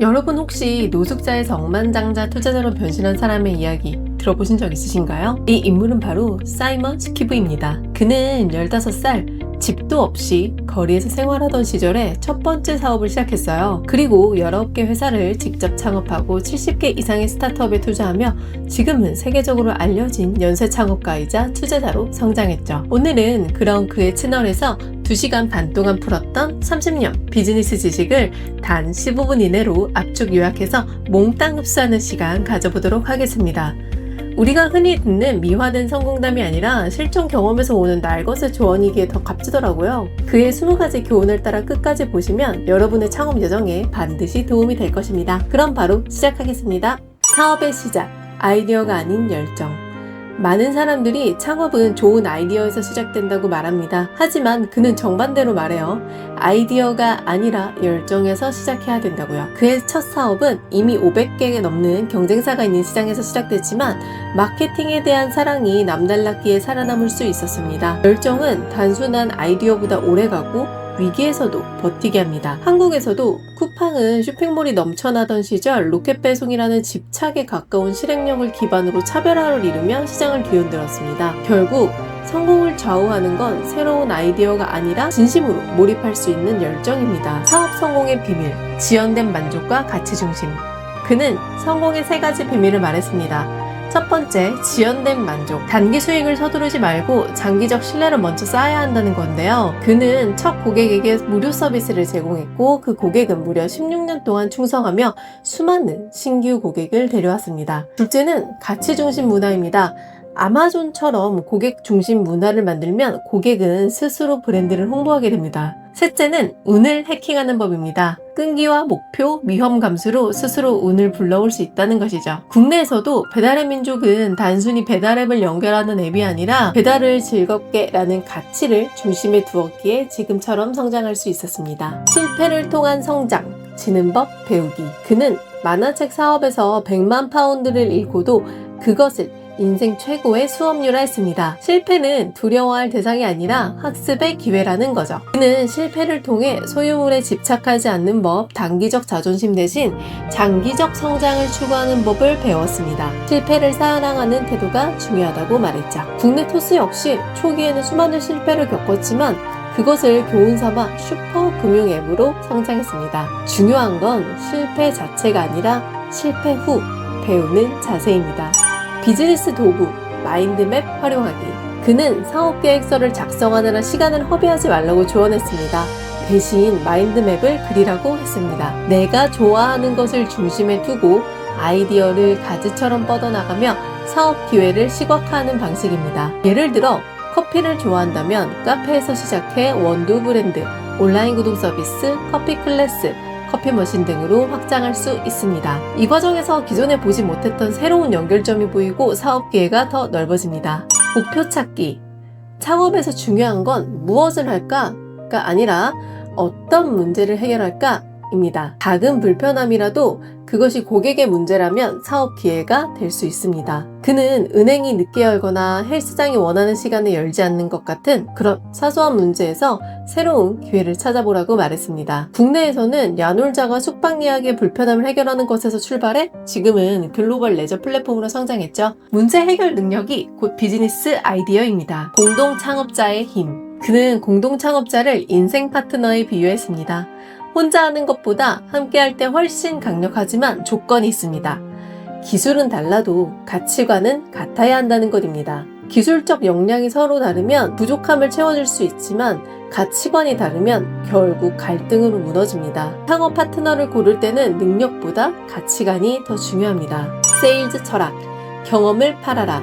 여러분 혹시 노숙자에서 억만장자 투자자로 변신한 사람의 이야기 들어보신 적 있으신가요? 이 인물은 바로 사이먼 스키브입니다. 그는 15살 집도 없이 거리에서 생활하던 시절에 첫 번째 사업을 시작했어요. 그리고 19개 회사를 직접 창업하고 70개 이상의 스타트업에 투자하며 지금은 세계적으로 알려진 연쇄 창업가이자 투자자로 성장했죠. 오늘은 그런 그의 채널에서 2시간 반 동안 풀었던 30년 비즈니스 지식을 단 15분 이내로 압축 요약해서 몽땅 흡수하는 시간 가져보도록 하겠습니다. 우리가 흔히 듣는 미화된 성공담이 아니라 실전 경험에서 오는 날것의 조언이기에 더 값지더라고요. 그의 20가지 교훈을 따라 끝까지 보시면 여러분의 창업 여정에 반드시 도움이 될 것입니다. 그럼 바로 시작하겠습니다. 사업의 시작, 아이디어가 아닌 열정. 많은 사람들이 창업은 좋은 아이디어에서 시작된다고 말합니다. 하지만 그는 정반대로 말해요. 아이디어가 아니라 열정에서 시작해야 된다고요. 그의 첫 사업은 이미 500개 넘는 경쟁사가 있는 시장에서 시작됐지만 마케팅에 대한 사랑이 남달랐기에 살아남을 수 있었습니다. 열정은 단순한 아이디어보다 오래가고 위기에서도 버티게 합니다. 한국에서도 쿠팡은 쇼핑몰이 넘쳐나던 시절 로켓 배송이라는 집착에 가까운 실행력을 기반으로 차별화를 이루며 시장을 뒤흔들었습니다. 결국 성공을 좌우하는 건 새로운 아이디어가 아니라 진심으로 몰입할 수 있는 열정입니다. 사업 성공의 비밀, 지연된 만족과 가치 중심. 그는 성공의 세 가지 비밀을 말했습니다. 첫 번째, 지연된 만족. 단기 수익을 서두르지 말고 장기적 신뢰를 먼저 쌓아야 한다는 건데요. 그는 첫 고객에게 무료 서비스를 제공했고 그 고객은 무려 16년 동안 충성하며 수많은 신규 고객을 데려왔습니다. 둘째는 가치 중심 문화입니다. 아마존처럼 고객 중심 문화를 만들면 고객은 스스로 브랜드를 홍보하게 됩니다. 셋째는 운을 해킹하는 법입니다. 끈기와 목표, 위험 감수로 스스로 운을 불러올 수 있다는 것이죠. 국내에서도 배달의 민족은 단순히 배달앱을 연결하는 앱이 아니라 배달을 즐겁게 라는 가치를 중심에 두었기에 지금처럼 성장할 수 있었습니다. 실패를 통한 성장, 지는 법 배우기. 그는 만화책 사업에서 100만 파운드를 잃고도 그것을 인생 최고의 수업료라 했습니다. 실패는 두려워할 대상이 아니라 학습의 기회라는 거죠. 그는 실패를 통해 소유물에 집착하지 않는 법, 단기적 자존심 대신 장기적 성장을 추구하는 법을 배웠습니다. 실패를 사랑하는 태도가 중요하다고 말했죠. 국내 토스 역시 초기에는 수많은 실패를 겪었지만 그것을 교훈 삼아 슈퍼 금융 앱으로 성장했습니다. 중요한 건 실패 자체가 아니라 실패 후 배우는 자세입니다. 비즈니스 도구, 마인드맵 활용하기. 그는 사업 계획서를 작성하느라 시간을 허비하지 말라고 조언했습니다. 대신 마인드맵을 그리라고 했습니다. 내가 좋아하는 것을 중심에 두고 아이디어를 가지처럼 뻗어나가며 사업 기회를 시각화하는 방식입니다. 예를 들어 커피를 좋아한다면 카페에서 시작해 원두 브랜드, 온라인 구독 서비스, 커피 클래스, 커피 머신 등으로 확장할 수 있습니다. 이 과정에서 기존에 보지 못했던 새로운 연결점이 보이고 사업 기회가 더 넓어집니다. 목표 찾기. 창업에서 중요한 건 무엇을 할까가 아니라 어떤 문제를 해결할까 입니다. 작은 불편함이라도 그것이 고객의 문제라면 사업 기회가 될 수 있습니다. 그는 은행이 늦게 열거나 헬스장이 원하는 시간에 열지 않는 것 같은 그런 사소한 문제에서 새로운 기회를 찾아보라고 말했습니다. 국내에서는 야놀자가 숙박 예약의 불편함을 해결하는 것에서 출발해 지금은 글로벌 레저 플랫폼으로 성장했죠. 문제 해결 능력이 곧 비즈니스 아이디어입니다. 공동 창업자의 힘. 그는 공동 창업자를 인생 파트너에 비유했습니다. 혼자 하는 것보다 함께 할 때 훨씬 강력하지만 조건이 있습니다. 기술은 달라도 가치관은 같아야 한다는 것입니다. 기술적 역량이 서로 다르면 부족함을 채워줄 수 있지만 가치관이 다르면 결국 갈등으로 무너집니다. 창업 파트너를 고를 때는 능력보다 가치관이 더 중요합니다. 세일즈 철학, 경험을 팔아라.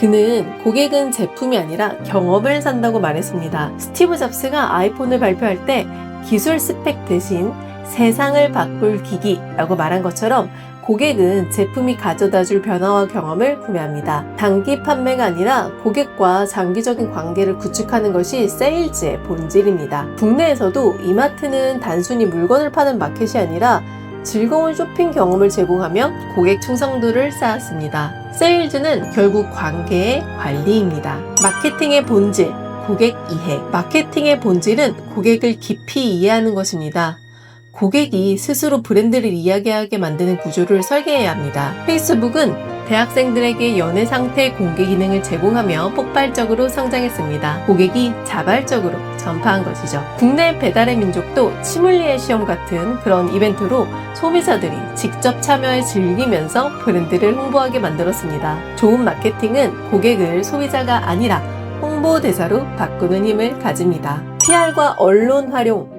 그는 고객은 제품이 아니라 경험을 산다고 말했습니다. 스티브 잡스가 아이폰을 발표할 때 기술 스펙 대신 세상을 바꿀 기기라고 말한 것처럼 고객은 제품이 가져다 줄 변화와 경험을 구매합니다. 단기 판매가 아니라 고객과 장기적인 관계를 구축하는 것이 세일즈의 본질입니다. 국내에서도 이마트는 단순히 물건을 파는 마켓이 아니라 즐거운 쇼핑 경험을 제공하며 고객 충성도를 쌓았습니다. 세일즈는 결국 관계의 관리입니다. 마케팅의 본질, 고객 이해. 마케팅의 본질은 고객을 깊이 이해하는 것입니다. 고객이 스스로 브랜드를 이야기하게 만드는 구조를 설계해야 합니다. 페이스북은 대학생들에게 연애 상태 공개 기능을 제공하며 폭발적으로 성장했습니다. 고객이 자발적으로 전파한 것이죠. 국내 배달의 민족도 치물리의 시험 같은 그런 이벤트로 소비자들이 직접 참여해 즐기면서 브랜드를 홍보하게 만들었습니다. 좋은 마케팅은 고객을 소비자가 아니라 홍보대사로 바꾸는 힘을 가집니다. PR과 언론 활용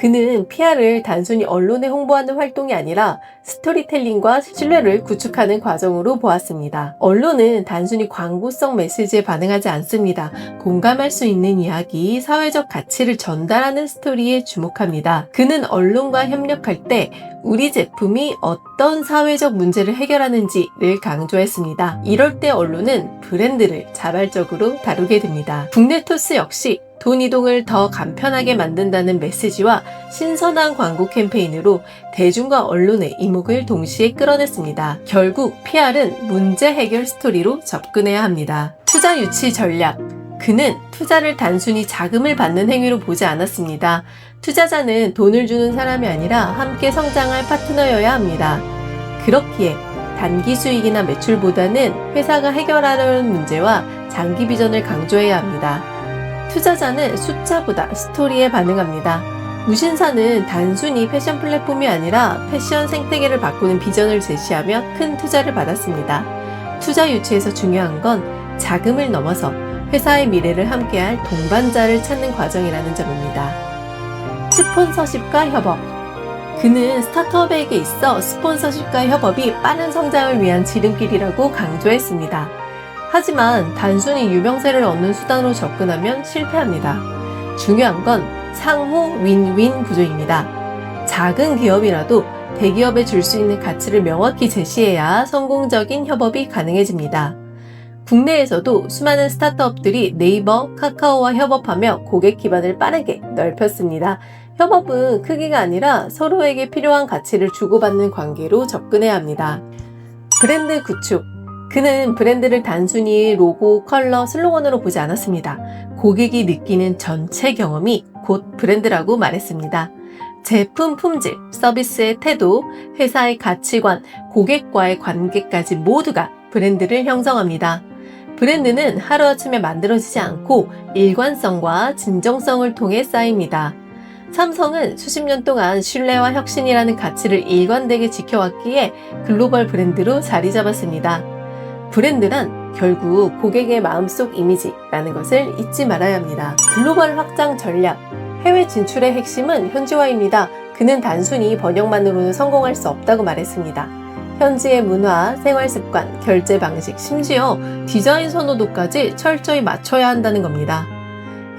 그는 PR을 단순히 언론에 홍보하는 활동이 아니라 스토리텔링과 신뢰를 구축하는 과정으로 보았습니다. 언론은 단순히 광고성 메시지에 반응하지 않습니다. 공감할 수 있는 이야기, 사회적 가치를 전달하는 스토리에 주목합니다. 그는 언론과 협력할 때 우리 제품이 어떤 사회적 문제를 해결하는지를 강조했습니다. 이럴 때 언론은 브랜드를 자발적으로 다루게 됩니다. 국내 토스 역시 돈 이동을 더 간편하게 만든다는 메시지와 신선한 광고 캠페인으로 대중과 언론의 이목을 동시에 끌어냈습니다. 결국 PR은 문제 해결 스토리로 접근해야 합니다. 투자 유치 전략. 그는 투자를 단순히 자금을 받는 행위로 보지 않았습니다. 투자자는 돈을 주는 사람이 아니라 함께 성장할 파트너여야 합니다. 그렇기에 단기 수익이나 매출보다는 회사가 해결하려는 문제와 장기 비전을 강조해야 합니다. 투자자는 숫자보다 스토리에 반응합니다. 무신사는 단순히 패션 플랫폼이 아니라 패션 생태계를 바꾸는 비전을 제시하며 큰 투자를 받았습니다. 투자 유치에서 중요한 건 자금을 넘어서 회사의 미래를 함께할 동반자를 찾는 과정이라는 점입니다. 스폰서십과 협업. 그는 스타트업에게 있어 스폰서십과 협업이 빠른 성장을 위한 지름길이라고 강조했습니다. 하지만 단순히 유명세를 얻는 수단으로 접근하면 실패합니다. 중요한 건 상호 윈윈 구조입니다. 작은 기업이라도 대기업에 줄 수 있는 가치를 명확히 제시해야 성공적인 협업이 가능해집니다. 국내에서도 수많은 스타트업들이 네이버, 카카오와 협업하며 고객 기반을 빠르게 넓혔습니다. 협업은 크기가 아니라 서로에게 필요한 가치를 주고받는 관계로 접근해야 합니다. 브랜드 구축. 그는 브랜드를 단순히 로고, 컬러, 슬로건으로 보지 않았습니다. 고객이 느끼는 전체 경험이 곧 브랜드라고 말했습니다. 제품 품질, 서비스의 태도, 회사의 가치관, 고객과의 관계까지 모두가 브랜드를 형성합니다. 브랜드는 하루아침에 만들어지지 않고 일관성과 진정성을 통해 쌓입니다. 삼성은 수십 년 동안 신뢰와 혁신이라는 가치를 일관되게 지켜왔기에 글로벌 브랜드로 자리 잡았습니다. 브랜드란 결국 고객의 마음속 이미지라는 것을 잊지 말아야 합니다. 글로벌 확장 전략. 해외 진출의 핵심은 현지화입니다. 그는 단순히 번역만으로는 성공할 수 없다고 말했습니다. 현지의 문화, 생활 습관, 결제 방식, 심지어 디자인 선호도까지 철저히 맞춰야 한다는 겁니다.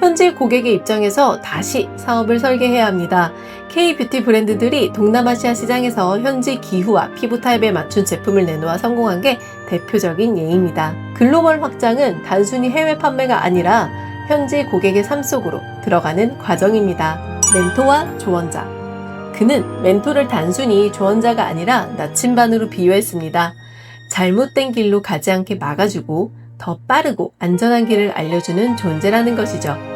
현지 고객의 입장에서 다시 사업을 설계해야 합니다. K-뷰티 브랜드들이 동남아시아 시장에서 현지 기후와 피부 타입에 맞춘 제품을 내놓아 성공한 게 대표적인 예입니다. 글로벌 확장은 단순히 해외 판매가 아니라 현지 고객의 삶 속으로 들어가는 과정입니다. 멘토와 조언자. 그는 멘토를 단순히 조언자가 아니라 나침반으로 비유했습니다. 잘못된 길로 가지 않게 막아주고 더 빠르고 안전한 길을 알려주는 존재라는 것이죠.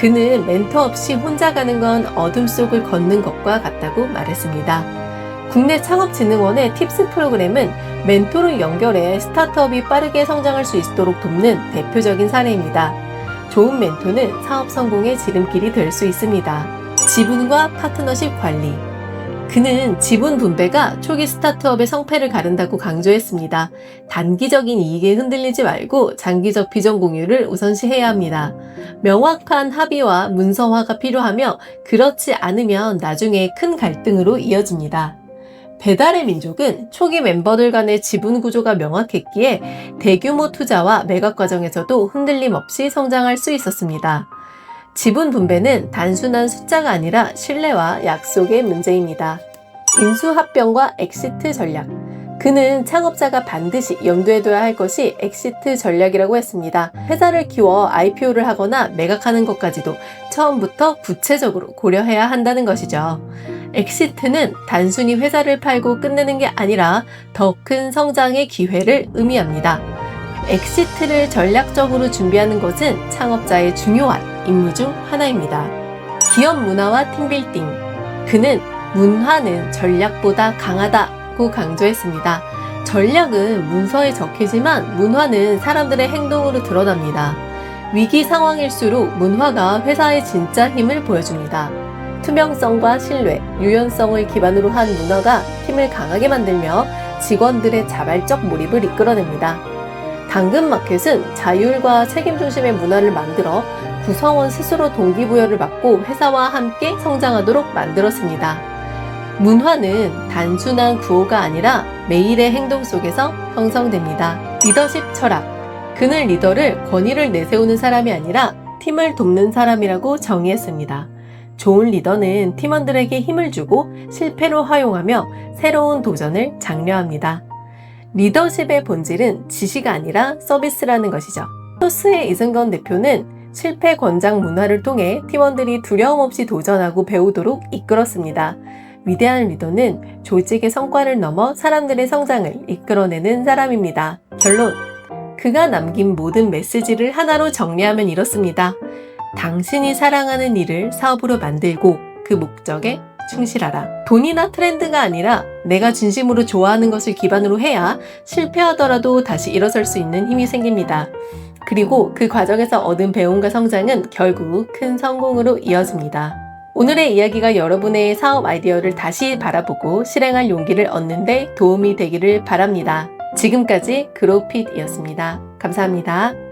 그는 멘토 없이 혼자 가는 건 어둠 속을 걷는 것과 같다고 말했습니다. 국내 창업진흥원의 팁스 프로그램은 멘토를 연결해 스타트업이 빠르게 성장할 수 있도록 돕는 대표적인 사례입니다. 좋은 멘토는 사업 성공의 지름길이 될 수 있습니다. 지분과 파트너십 관리. 그는 지분 분배가 초기 스타트업의 성패를 가른다고 강조했습니다. 단기적인 이익에 흔들리지 말고 장기적 비전 공유를 우선시해야 합니다. 명확한 합의와 문서화가 필요하며 그렇지 않으면 나중에 큰 갈등으로 이어집니다. 배달의 민족은 초기 멤버들 간의 지분 구조가 명확했기에 대규모 투자와 매각 과정에서도 흔들림 없이 성장할 수 있었습니다. 지분 분배는 단순한 숫자가 아니라 신뢰와 약속의 문제입니다. 인수합병과 엑시트 전략. 그는 창업자가 반드시 염두에 둬야 할 것이 엑시트 전략이라고 했습니다. 회사를 키워 IPO를 하거나 매각하는 것까지도 처음부터 구체적으로 고려해야 한다는 것이죠. 엑시트는 단순히 회사를 팔고 끝내는 게 아니라 더 큰 성장의 기회를 의미합니다. 엑시트를 전략적으로 준비하는 것은 창업자의 중요한 임무 중 하나입니다. 기업 문화와 팀빌딩. 그는 문화는 전략보다 강하다고 강조했습니다. 전략은 문서에 적히지만 문화는 사람들의 행동으로 드러납니다. 위기 상황일수록 문화가 회사의 진짜 힘을 보여줍니다. 투명성과 신뢰, 유연성을 기반으로 한 문화가 팀을 강하게 만들며 직원들의 자발적 몰입을 이끌어냅니다. 당근마켓은 자율과 책임 중심의 문화를 만들어 구성원 스스로 동기부여를 받고 회사와 함께 성장하도록 만들었습니다. 문화는 단순한 구호가 아니라 매일의 행동 속에서 형성됩니다. 리더십 철학. 그는 리더를 권위를 내세우는 사람이 아니라 팀을 돕는 사람이라고 정의했습니다. 좋은 리더는 팀원들에게 힘을 주고 실패로 허용하며 새로운 도전을 장려합니다. 리더십의 본질은 지시가 아니라 서비스라는 것이죠. 토스의 이승건 대표는 실패 권장 문화를 통해 팀원들이 두려움 없이 도전하고 배우도록 이끌었습니다. 위대한 리더는 조직의 성과를 넘어 사람들의 성장을 이끌어내는 사람입니다. 결론. 그가 남긴 모든 메시지를 하나로 정리하면 이렇습니다. 당신이 사랑하는 일을 사업으로 만들고 그 목적에 충실하라. 돈이나 트렌드가 아니라 내가 진심으로 좋아하는 것을 기반으로 해야 실패하더라도 다시 일어설 수 있는 힘이 생깁니다. 그리고 그 과정에서 얻은 배움과 성장은 결국 큰 성공으로 이어집니다. 오늘의 이야기가 여러분의 사업 아이디어를 다시 바라보고 실행할 용기를 얻는데 도움이 되기를 바랍니다. 지금까지 그로핏이었습니다. 감사합니다.